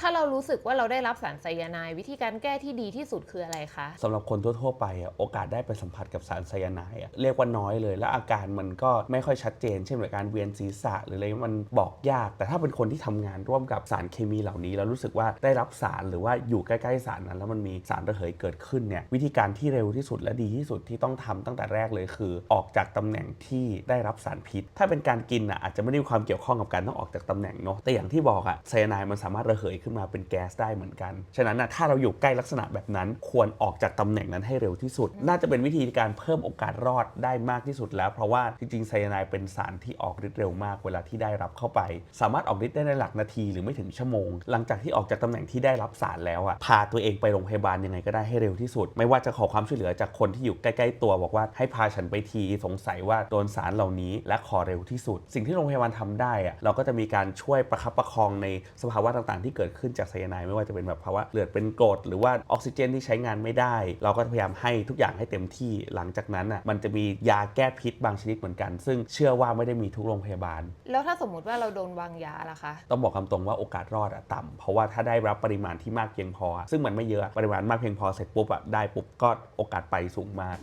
ถ้าเรารู้สึกว่าเราได้รับสารไซยาไนด์วิธีการแก้ที่ดีที่สุดคืออะไรคะ สำหรับคนทั่วๆไปอะโอกาสได้ไปสัมผัสกับสารไซยาไนด์อะเรียกว่าน้อยเลย และอาการมันก็ไม่ค่อยชัดเจน เช่นแบบการเวียนศีรษะหรืออะไรมันบอกยาก แต่ถ้าเป็นคนที่ทำงานร่วมกับสารเคมีเหล่านี้ แล้วรู้สึกว่าได้รับสารหรือว่าอยู่ใกล้ๆสารนั้น แล้วมันมีสารระเหยเกิดขึ้นเนี่ยวิธีการที่เร็วที่สุดและดีที่สุดที่ต้องทำตั้งแต่แรกเลยคือ ออกจากตำแหน่งที่ได้รับสารพิษ ถ้าเป็นการกินอะอาจจะไม่ได้มีความเกี่ยวข้องกับการต้องออกจากตำแหน่งเนาะแต่อย่างที่บอกอะไซยาไนด์มันสามารถระเหยขึ้นมาเป็นแก๊สได้เหมือนกัน ฉะนั้นนะถ้าเราอยู่ใกล้ลักษณะแบบนั้น ควรออกจากตำแหน่งนั้นให้เร็วที่สุด น่าจะเป็นวิธีการเพิ่มโอกาสรอดได้มากที่สุดแล้ว เพราะว่าจริงๆไซยาไนด์เป็นสารที่ออกฤทธิ์เร็วมากเวลาที่ได้รับเข้าไป สามารถออกฤทธิ์ได้ในหลักนาทีหรือไม่ถึงชั่วโมง หลังจากที่ออกจากตำแหน่งที่ได้รับสารแล้วอะพาตัวเองไปโรงพยาบาลยังไงก็ได้ให้เร็วที่สุด ไม่ว่าจะขอความช่วยเหลือจากคนที่อยู่ใกล้ๆตัวบอกว่าให้พาฉันไปทีสงสัยว่าโดนสารเหล่านี้และขอเร็วที่สุด สิ่งที่โรงพยาบาลทำได้อะเราก็จะมีการช่วยประคับประคองในสภาวะต่างๆ ที่เกิดขึ้นจากไซยาไนด์ไม่ว่าจะเป็นแบบภาวะเลือดเป็นกรดหรือว่าออกซิเจนที่ใช้งานไม่ได้ เราก็พยายามให้ทุกอย่างให้เต็มที่หลังจากนั้นอะมันจะมียาแก้พิษบางชนิดเหมือนกัน ซึ่งเชื่อว่าไม่ได้มีทุกโรงพยาบาล แล้วถ้าสมมุติว่าเราโดนวางยาล่ะคะต้องบอกคำตรงว่าโอกาสรอดอะต่ำเพราะว่าถ้าได้รับปริมาณที่มากเพียงพอ ซึ่งมันไม่เยอะปริมาณมากเพียงพอเสร็จปุ๊บอะได้ปุ๊บก็โอกาสไปสูงมาก